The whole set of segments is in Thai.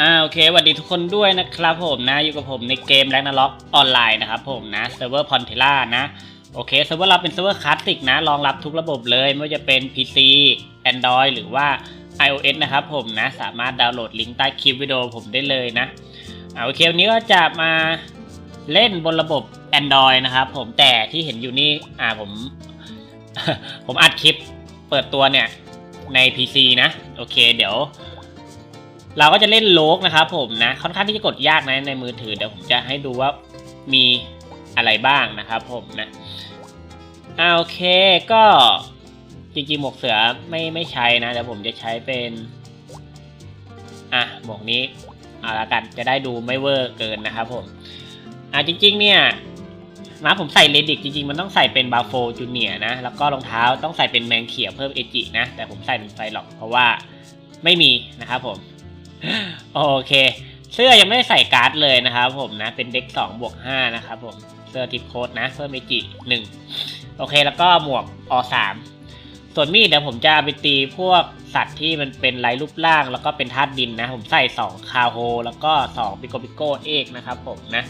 อ่าโอเคสวัสดีทุกคนด้วยนะครับผมนะ อยู่กับผมในเกมแรงนาล็อกออนไลน์นะครับผมนะเซิร์ฟเวอร์พอนเทล่านะ โอเคเซิร์ฟเวอร์เราเป็นเซิร์ฟเวอร์คลาสสิกนะ รองรับทุกระบบเลย ไม่ว่าจะเป็น PC Android หรือว่า iOS นะครับผมนะ สามารถดาวน์โหลดลิงก์ใต้คลิปวิดีโอผมได้เลยนะอ่าโอเควันนี้ก็จะมาเล่นบนระบบ Android นะครับผมแต่ที่เห็นอยู่นี่อ่าผม ผมอัดคลิป เปิดตัวเนี่ยใน PC นะ โอเค เดี๋ยว เราก็จะเล่นโลกนะครับผมนะ ค่อนข้างที่จะกดยากนะในมือถือ เดี๋ยวผมจะให้ดูว่ามีอะไรบ้างนะครับผมนะอ่าโอเคก็จริงๆหมวกเสือไม่ไม่ใช้นะเดี๋ยวผมจะใช้เป็นอะหมวกนี้เอาละกันจะได้ดูไม่เวอร์เกินนะครับผมอะจริงๆเนี่ย นะผมใส่เลดิกจริงๆ มันต้องใส่เป็นบาโฟจูเนียนะ แล้วก็รองเท้าต้องใส่เป็นแมงเขียวเพิ่มเอจินะ แต่ผมใส่เป็นไฟหรอกเพราะว่าไม่มีนะครับผม โอเค เสื้อยังไม่ได้ใส่การ์ดเลยนะครับผมนะ เป็นเด็ก2บวก5นะครับผม เสื้อทิปโค้ดนะ เพิ่มเมจิ1โอเค แล้วก็หมวกอ3ส่วนมีดเดี๋ยวผมจะไปตีพวกสัตว์ที่มันเป็นไร้รูปร่างแล้วก็เป็นธาตุดินนะ ผมใส่2คาโฮแล้วก็2ปิโกปิโกเอกนะครับผมนะ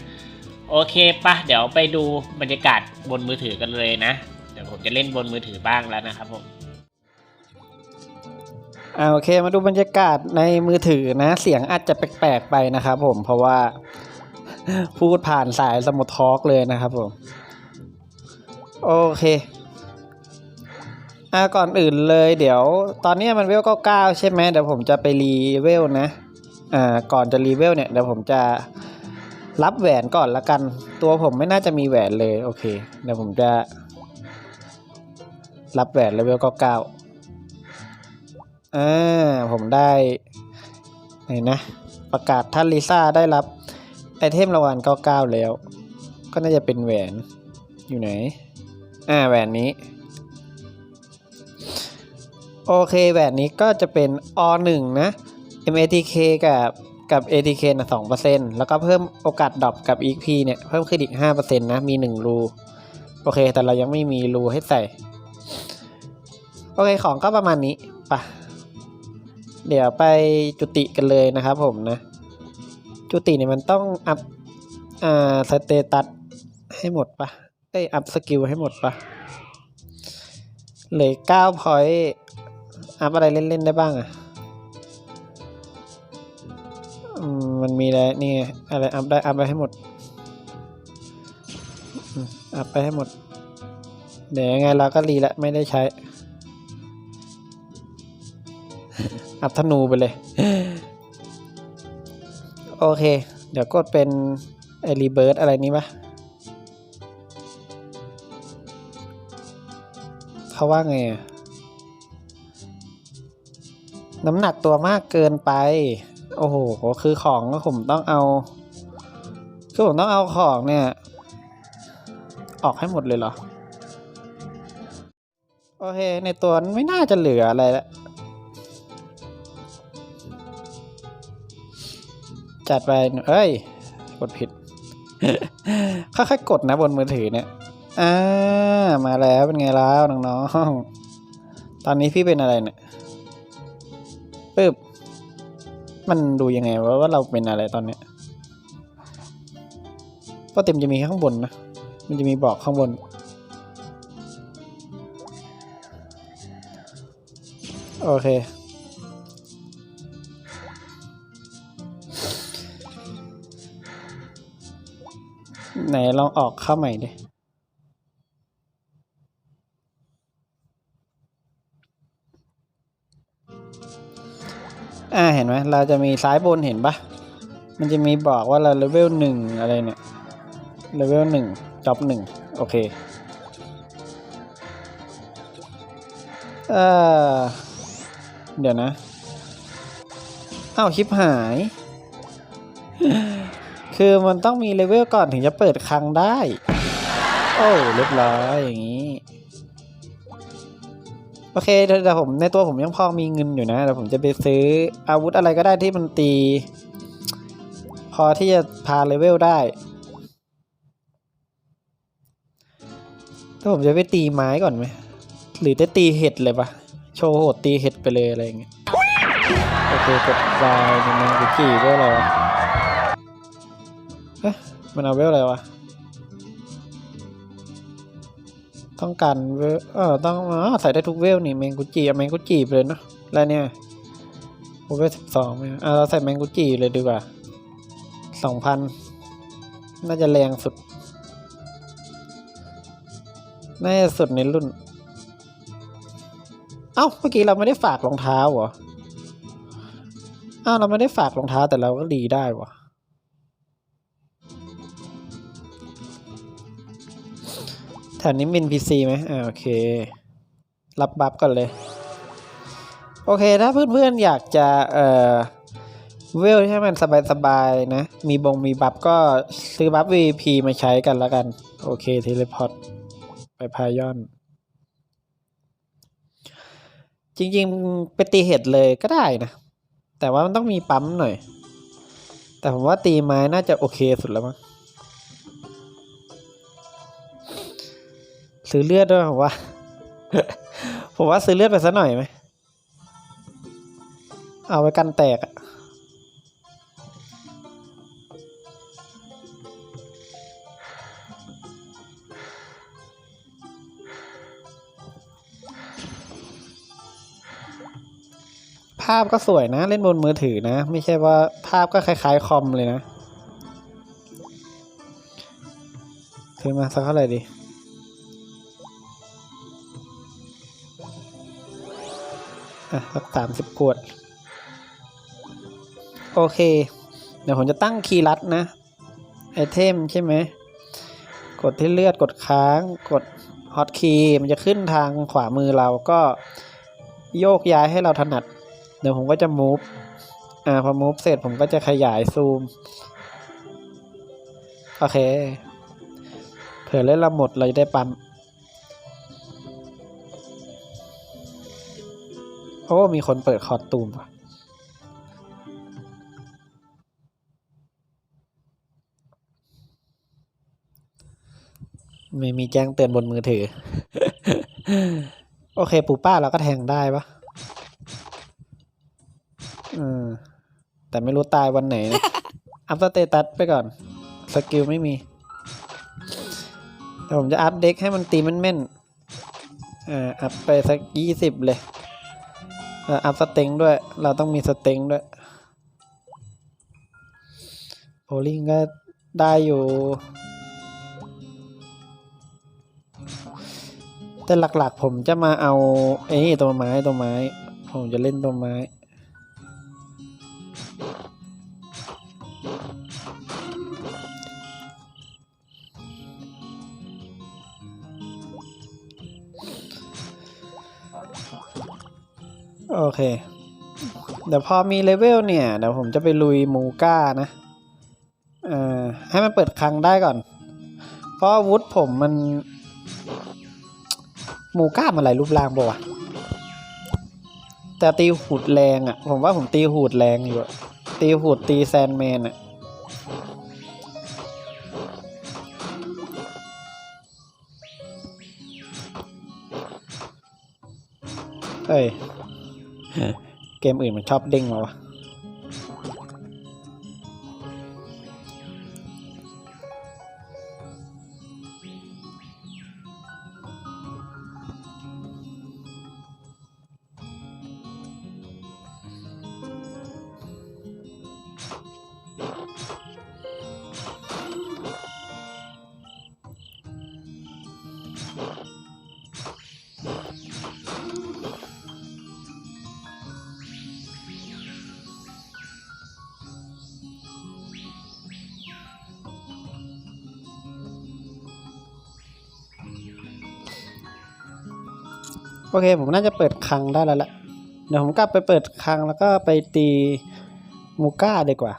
โอเคปะเดี๋ยวไปดูบรรยากาศบนมือถือกันเลยนะ เดี๋ยวผมจะเล่นบนมือถือบ้างแล้วนะครับผมอ่าโอเคมาดูบรรยากาศในมือถือนะ เสียงอาจจะแปลกๆไปนะครับผมเพราะว่า พูดผ่านสายสมุดทอล์กเลยนะครับผม โอเคอ่าก่อนอื่นเลย เดี๋ยว ตอนนี้มันเวลเก้าใช่ไหมเดี๋ยวผมจะไปรีเวลนะอ่าก่อนจะรีเวลเนี่ยเดี๋ยวผมจะ รับแหวนก่อนละกัน ตัวผมไม่น่าจะมีแหวนเลย โอเค เดี๋ยวผมจะ รับแหวนเลเวลเก้าอ่าผมได้ไหนนะ ประกาศท่านลิซ่าได้รับ ไอเทมรางวัล99แล้ว ก็น่าจะเป็นแหวนอยู่ไหน อ่าแหวนนี้ โอเคแหวนนี้ก็จะเป็น O1 นะ MATK กับ กับ ATK นะ2%แล้วก็เพิ่มโอกาสดรอปกับ EP เนี่ย เพิ่มเครดิต5%นะ มี 1 รู โอเค แต่เรายังไม่มีรูให้ใส่ โอเค ของก็ประมาณนี้ไปะเดี๋ยวไปจุติกันเลยนะครับผมนะ จุติเนี่ยมันต้องอัพ อ่า สเตตัสให้หมดปะเอ้ย อัพสกิลให้หมดปะเหลือเก้าพอยต์อัพอะไรเล่น ๆ ได้บ้างอะ มันมีอะไรนี่ไงอะไรอัพได้อัพไปให้หมดอัพไปให้หมด เดี๋ยวยังไงเราก็รีละไม่ได้ใช้ อัพธนูไปเลย โอเค เดี๋ยวกดเป็นไอรีเบิร์ดอะไรนี้ปะเขาว่าไงอะน้ำหนักตัวมากเกินไป โอ้โห คือของผมต้องเอา คือผมต้องเอาของเนี่ย ออกให้หมดเลยเหรอ โอเค ในตัวไม่น่าจะเหลืออะไรแล้วจัดไป เอ้ย กดผิด ค่อยๆกดนะบนมือถือเนี่ย อ่า มาแล้วเป็นไงแล้วน้องๆ ตอนนี้พี่เป็นอะไรเนี่ยปึ๊บ มันดูยังไงว่าว่าเราเป็นอะไรตอนเนี้ยก็เต็มจะมีข้างบนนะ มันจะมีบอกข้างบน โอเค ไหนลองออกเข้าใหม่ดิ อ่าเห็นไหมเราจะมีซ้ายบนเห็นปะมันจะมีบอกว่าเราเลเวลหนึ่งอะไรเนี่ยเลเวลหนึ่งจ็อบหนึ่งโอเคเออเดี๋ยวนะอ้าวชิปหาย คือมันต้องมีเลเวลก่อนถึงจะเปิดคลังได้ โอ้เรียบร้อยอย่างนี้ โอเคเดี๋ยวผมในตัวผมยังพอมีเงินอยู่นะเดี๋ยวผมจะไปซื้ออาวุธอะไรก็ได้ที่มันตี พอที่จะพาเลเวลได้ถ้าผมจะไปตีไม้ก่อนไหมหรือจะตีเห็ดเลยปะโชว์โหดตีเห็ดไปเลยอะไรอย่างเงี้ยโอเคกดไฟล์ในมันกุกี่เวลอะไรวะเอ๊ะมันเอาเวลอะไรวะ ต้องการเวเออต้องอใส่ได้ทุกเวลนี่เมงกุจิเอาเมงกุจิไปเลยเนาะแล้วเนี่ยเวลสิบสองอะเราใส่แมงกุจิเลยดีกว่าสองพันน่าจะแรงสุด น่าจะสุดในรุ่น เอ้า เมื่อกี้เราไม่ได้ฝากรองเท้าเหรอ อ้าว เราไม่ได้ฝากรองเท้าแต่เราก็ดีได้วะ แถวนี้มินพีซีไหมอ่าโอเค รับบัฟก่อนเลย โอเคถ้าเพื่อนๆอยากจะเอ่อเวลให้มันสบายๆนะ มีบงมีบัฟก็ซื้อบัฟ VP มาใช้กันแล้วกัน โอเคเทเลพอร์ตไปพายอน จริงๆไปตีเห็ดเลยก็ได้นะ แต่ว่ามันต้องมีปั๊มหน่อย แต่ผมว่าตีไม้น่าจะโอเคสุดแล้วมั้ง ซื้อเลือดด้วยผมว่า ผมว่าซื้อเลือดไปสักหน่อยไหม เอาไว้กันแตกอะภาพก็สวยนะ เล่นบนมือถือนะ ไม่ใช่ว่าภาพก็คล้ายๆคอมเลยนะซื้อมาสักเท่าไหร่ดี สักสามสิบขวด โอเค เดี๋ยวผมจะตั้งคีย์ลัดนะ ไอเทมใช่ไหม กดที่เลือดกดค้าง กดฮอตคีย์มันจะขึ้นทางขวามือเราก็โยกย้ายให้เราถนัด เดี๋ยวผมก็จะ move อ่าพอ move เสร็จผมก็จะขยายซูม โอเค เผื่อเล่นเราหมดเราจะได้ปั๊ม โอ้มีคนเปิดคอร์ตูมว่ะไม่มีแจ้งเตือนบนมือถือ โอเคปูป้าเราก็แทงได้ปะอืมแต่ไม่รู้ตายวันไหนนะอัพสเตตัสไปก่อน สกิลไม่มี แต่ผมจะอัพเด็กให้มันตีแม่นๆอ่าอัพไปสักยี่สิบเลยเอัพสเต็งด้วย เราต้องมีสเต็งด้วยโพลิงก็ได้อยู่ แต่หลักๆผมจะมาเอาไอ้ตัวไม้ตัวไม้ ผมจะเล่นตัวไม้ โอเค เดี๋ยวพอมีเลเวลเนี่ย เดี๋ยวผมจะไปลุยมูก้านะ เอ่อ ให้มันเปิดคลังได้ก่อน เพราะวุธผมมัน มูก้ามันอะไรรูปร่างบ่วะแต่ตีหูดแรงอะ่ะ ผมว่าผมตีหูดแรงอยู่อะตีหูดตีแซนแมนอะ่ะเอ้ย เกมอื่นมันชอบเด้งมาวะ โอเค ผมน่าจะเปิดคังได้แล้วแหละเดี๋ยวผมกลับไปเปิดคังแล้วก็ไปตีมูก้าดีกว่า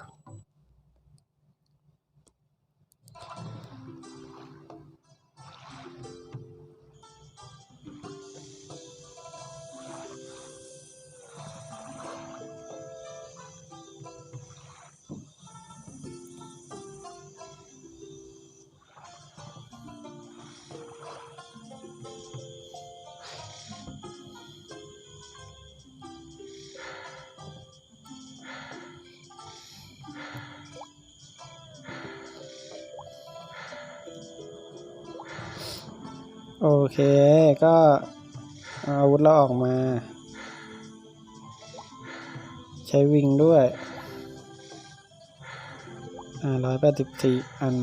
โอเค ก็อาวุธเราออกมา ใช้วิงด้วย อ่าร้อยแปดสิบสี่อัน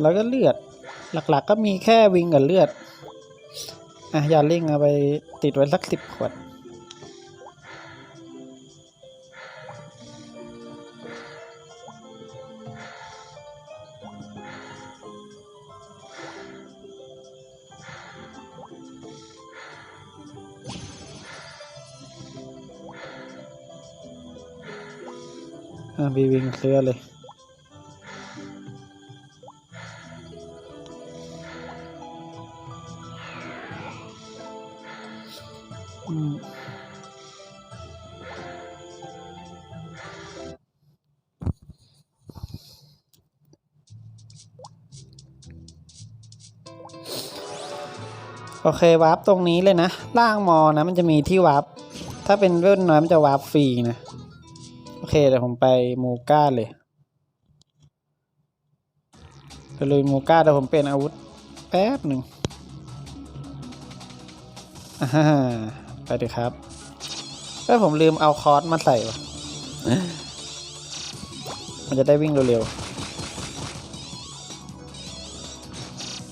แล้วก็เลือด หลักๆก็มีแค่วิงกับเลือด อะยาเล่งเอาไปติดไว้สักสิบขวด บีวิงเคลียร์เลยอืมโอเควาร์ปตรงนี้เลยนะ ล่างมอนะ มันจะมีที่วาร์ปถ้าเป็นเวลน้อยมันจะวาร์ปฟรีนะ อเคเดี๋ยวผมไปมูก้าเลยไปลุยมูก้าเดี๋ยวผมเปลี่ยนอาวุธแป๊บหนึ่งอไปเลยครับเอ้ผมลืมเอาคอร์สมาใส่วะมันจะได้วิ่งเร็ว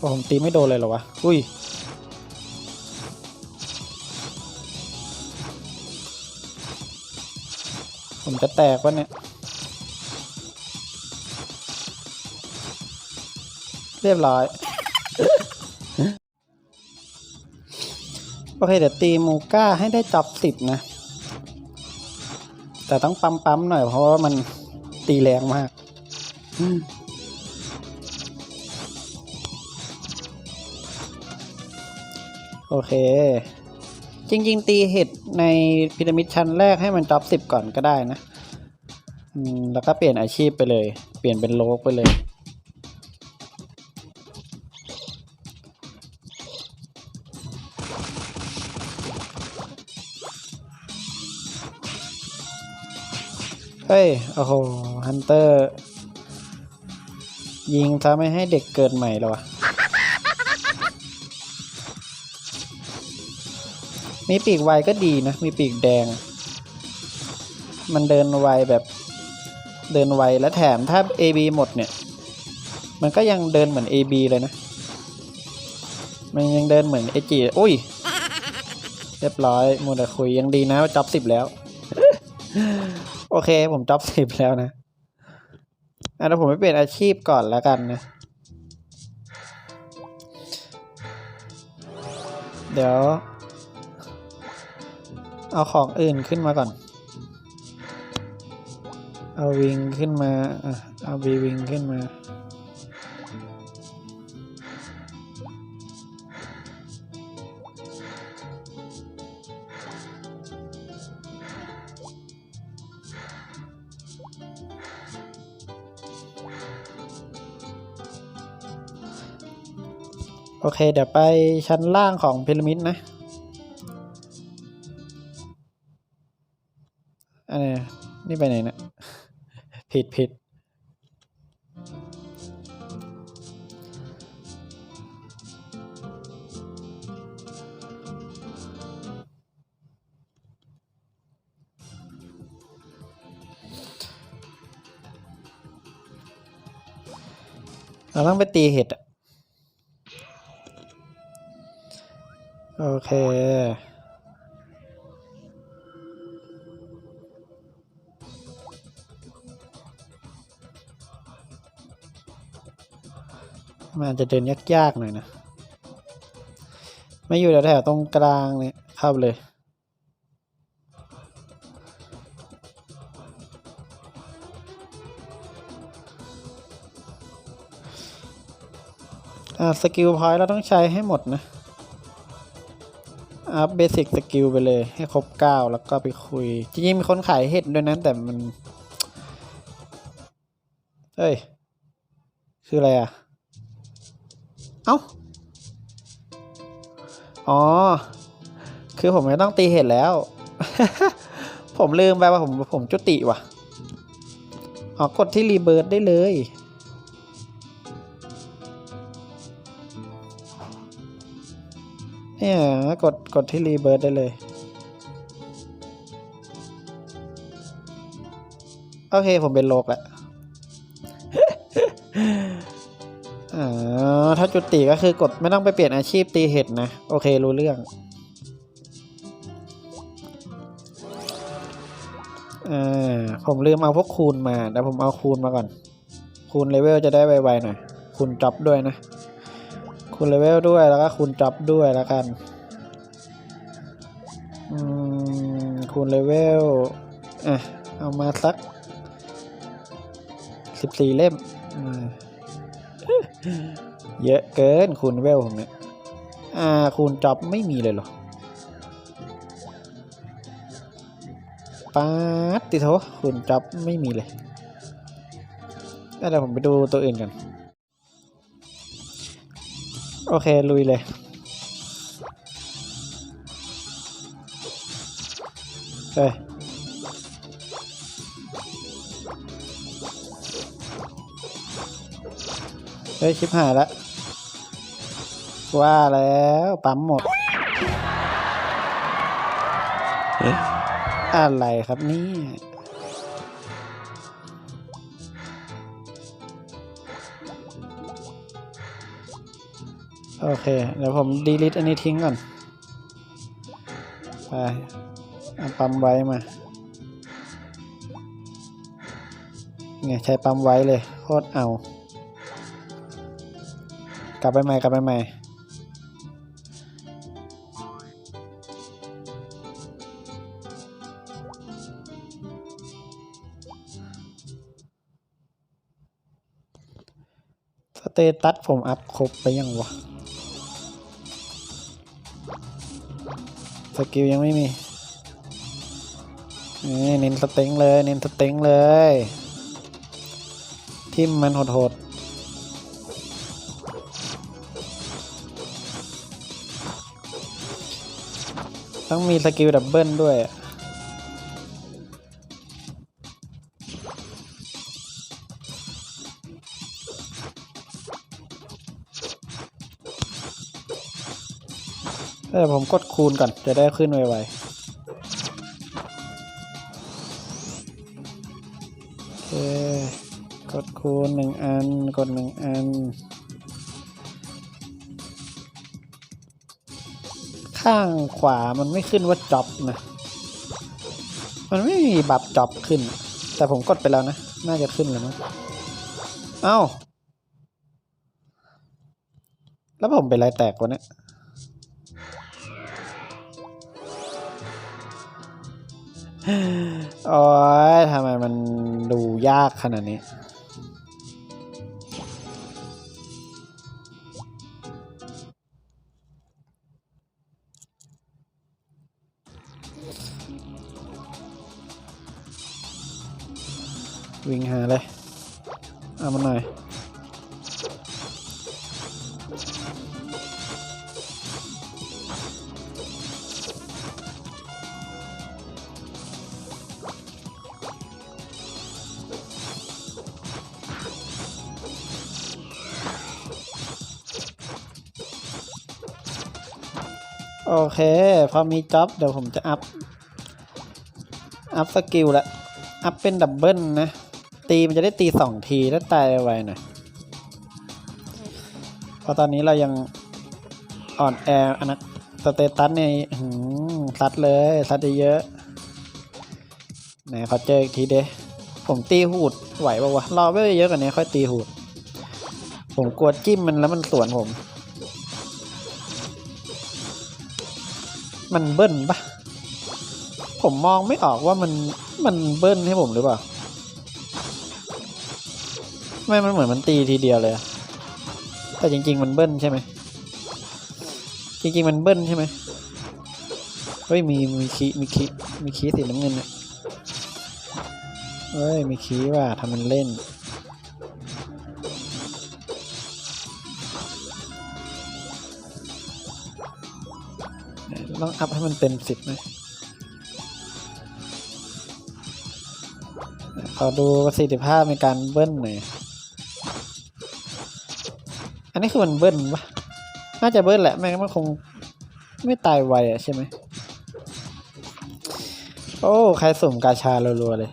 ๆผมตีไม่โดนเลยเหรอวะ อุ้ย จะแตกวะเนี่ย เรียบร้อย โอเค เดี๋ยวตีมูก้าให้ได้จ็อบสิบนะ แต่ต้องปั๊มปั๊มๆหน่อยเพราะว่ามันตีแรงมากอืมโอเค จริง ๆ ตีเห็ดในพีระมิดชั้นแรกให้มันจ็อบสิบก่อนก็ได้นะอืม แล้วก็เปลี่ยนอาชีพไปเลย เปลี่ยนเป็นโลกไปเลย เฮ้ย โอ้โห ฮันเตอร์ ยิงทำให้ให้เด็กเกิดใหม่แล้ววะ มีปีกไวก็ดีนะ มีปีกแดง มันเดินไวแบบ เดินไวและแถมถ้า AB หมดเนี่ย มันก็ยังเดินเหมือน AB เลยนะ มันยังเดินเหมือน AG อุ้ย เรียบร้อยมูแต่คุยยังดีนะจ็อบสิบแล้ว โอเคผมจ็อบสิบแล้วนะอะแล้ผมไปเปลี่ยนอาชีพก่อนแล้วกันนะ เดี๋ยว เอาของอื่นขึ้นมาก่อน เอาวิงขึ้นมาอะเอาบีวิงขึ้นมา โอเค เดี๋ยวไปชั้นล่างของพีระมิดนะอันนี้นี่ไปไหนเนะ ผิดผิดเราต้องไปตีเห็ดโอเค มันอาจจะเดินยากๆหน่อยนะไม่อยู่แถวๆตรงกลางเนี่ยเข้าเลย อ่าสกิลพอยต์เราต้องใช้ให้หมดนะอัพเบสิกสกิลไปเลยให้ครบเก้าแล้วก็ไปคุย จริงๆมีคนขายเห็ดด้วยนั้นแต่มัน เฮ้ย คืออะไรอะ เอ้า อ๋อ คือผมไม่ต้องตีเห็ดแล้ว ผมลืมไปว่าผมผมจุติว่ะ อ๋อ กดที่รีเบิร์ดได้เลย เนี่ย กดกดที่รีเบิร์ดได้เลย โอเค ผมเป็นโลกแล้วาถ้าจุดติก็คือกดไม่ต้องไปเปลี่ยนอาชีพตีเห็ดนะ โอเครู้เรื่องอ่าผมลืมเอาพวกคูณมาเดี๋ยวผมเอาคูณมาก่อน คูณเลเวลจะได้ไวๆหน่อยคูณจ็อบด้วยนะ คูณเลเวลด้วยแล้วก็คูณจ็อบด้วยแล้วกันอืมคูณเลเวลอะเอามาสักสิบสี่เล่มอ่า เยอะเกินคูณเวลผมเนี่ยอ่าคูณจ็อบไม่มีเลยเหรอป๊าดติโทคูณจ็อบไม่มีเลยเดี๋ยวผมไปดูตัวอื่นกัน โอเค ลุยเลยเฮ้ยเฮ้ยชิบหายละ ว่าแล้วปั๊มหมด อะไรครับเนี่ยโอเค เดี๋ยวผมดีลิทอันนี้ทิ้งก่อน ไปเอาปั๊มไว้มาไงใช้ปั๊มไว้เลย โคตรเอา กลับไปใหม่ กลับไปใหม่ เตตัสผมอัพครบไปยังวะ สกิลยังไม่มีนี่เน้นสเต็งเลยเน้นสเต็งเลย ทิมมันโหดๆต้องมีสกิลดับเบิลด้วย กดคูณก่อนจะได้ขึ้นไวๆโอเคกดคูณหนึ่งอัน กดหนึ่งอัน ข้างขวามันไม่ขึ้นว่าจ็อบนะ มันไม่มีบับจ็อบขึ้น แต่ผมกดไปแล้วนะ น่าจะขึ้นแล้วมั้งเอ้า แล้วผมเป็นไรแตกวะเนี่ย โอ้ยทำไมมันดูยากขนาดนี้ วิ่งหาเลย เอามาหน่อย โอเค พอมีจ็อบเดี๋ยวผมจะอัพ อัพสกิลละ อัพเป็นดับเบิลนะ ตีมันจะได้ตีสองทีถ้าตายไวหน่อยเพราะตอนนี้เรายังอ่อนแออันนะสเตตัสเนี่ยอื้อหือซัดเลยซัดเยอะไหนขอเจออีกทีเด้ผมตีหูดไหวปะวะรอไว้เยอะกว่านี้ค่อยตีหูด ผมกลัวจิ้มมันแล้วมันสวนผม มันเบิ้ลปะผมมองไม่ออกว่ามันมันเบิ้ลให้ผมหรือเปล่า ไม่ มันเหมือนมันตีทีเดียวเลย แต่จริง ๆ มันเบิ้ลใช่ไหม จริง ๆ มันเบิ้ลใช่ไหมเฮ้ย มีมีคีมีคีมีคีสีน้ำเงินเนี่ยเฮ้ย มีคีว่าทำมันเล่น ต้องอัพให้มันเต็มสิบนะขอดูประสิทธิภาพในการเบิ้ลหน่อย อันนี้คือมันเบิ้ลปะน่าจะเบิ้ลแหละไม่งั้นมันคงไม่ตายไวอะใช่ไหม โอ้ ใครสุ่มกาชารัวๆเลย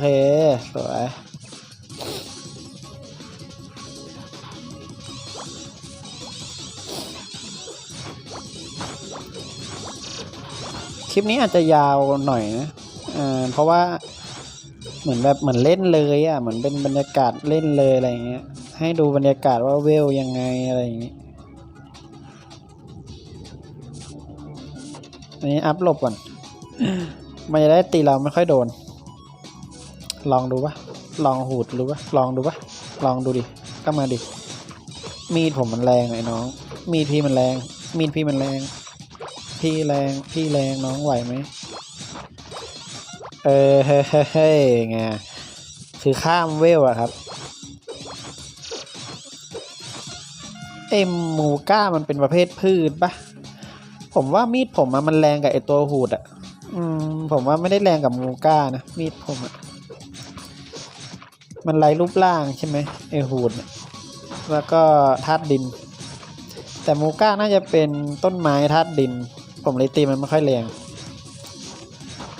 เค สวย คลิปนี้อาจจะยาวหน่อยนะเออเพราะว่าเหมือนแบบเหมือนเล่นเลยอะ เหมือนเป็นบรรยากาศเล่นเลยอะไรเงี้ย ให้ดูบรรยากาศว่าเวลยังไงอะไรอย่างงี้อันนี้อัพหลบก่อน มันจะได้ตีเราไม่ค่อยโดน ลองดูปะลองหูดรู้ปะลองดูปะลองดูดิก็มาดิ มีดผมมันแรงไอ้น้อง มีดพี่มันแรง มีดพี่มันแรง พี่แรง พี่แรงน้องไหวไหม เออเฮ้ยเฮ้ยไงคือข้ามเวลอะครับ เอ็มหมูก้ามันเป็นประเภทพืชปะผมว่ามีดผมอะมันแรงกับไอตัวหูดอะอืมผมว่าไม่ได้แรงกับหมูก้านะ มีดผมอะ มันไร้รูปร่างใช่ไหมไอหูดแล้วก็ธาตุดิน แต่มูก้าน่าจะเป็นต้นไม้ธาตุดิน ผมเลยตีมันไม่ค่อยแรง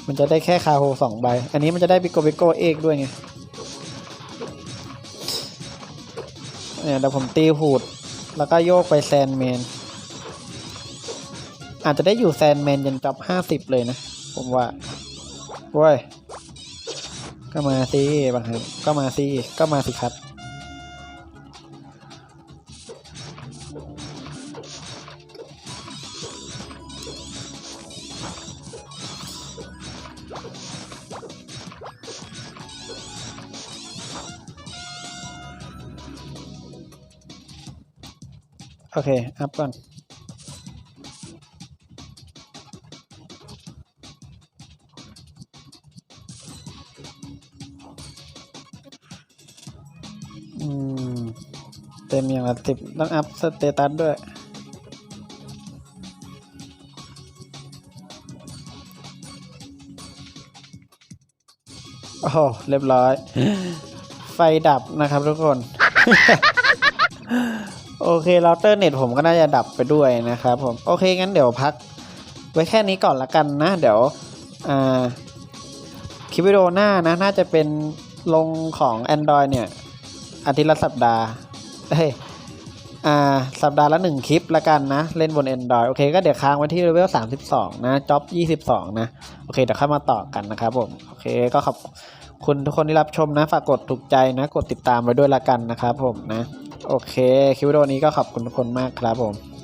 มันจะได้แค่คาโฮสองใบ อันนี้มันจะได้บิโกบิโกเอกด้วยไงเนี่ยเดี๋ยวผมตีหูด แล้วก็โยกไปแซนแมน อาจจะได้อยู่แซนแมนยันจ็อบห้าสิบเลยนะ ผมว่าโว้ย ก็มาสิบางครับก็มาสิก็มาสิครับ โอเค อัพก่อน สิบต้องอัพสเตตัสด้วย โอ้โห เรียบร้อย ไฟดับนะครับทุกคน โอเคเราเตอร์เน็ตผมก็น่าจะดับไปด้วยนะครับผม โอเค งั้นเดี๋ยวพัก ไว้แค่นี้ก่อนละกันนะ เดี๋ยว อ่า คลิปวิดีโอหน้านะ น่าจะเป็นลงของ Android เนี่ยอาทิตย์ละสัปดาห์เฮ้ย อ่าสัปดาห์ละหนึ่งคลิปละกันนะ เล่นบน Android โอเคก็เดี๋ยวค้างไว้ที่เลเวล32 นะจ็อบ 22 นะ โอเคเดี๋ยวค่อยมาต่อกันนะครับผม โอเคก็ขอบคุณทุกคนที่รับชมนะ ฝากกดถูกใจนะ กดติดตามไว้ด้วยละกันนะครับผมนะ โอเคคลิปวิดีโอนี้ก็ขอบคุณทุกคนมากครับผม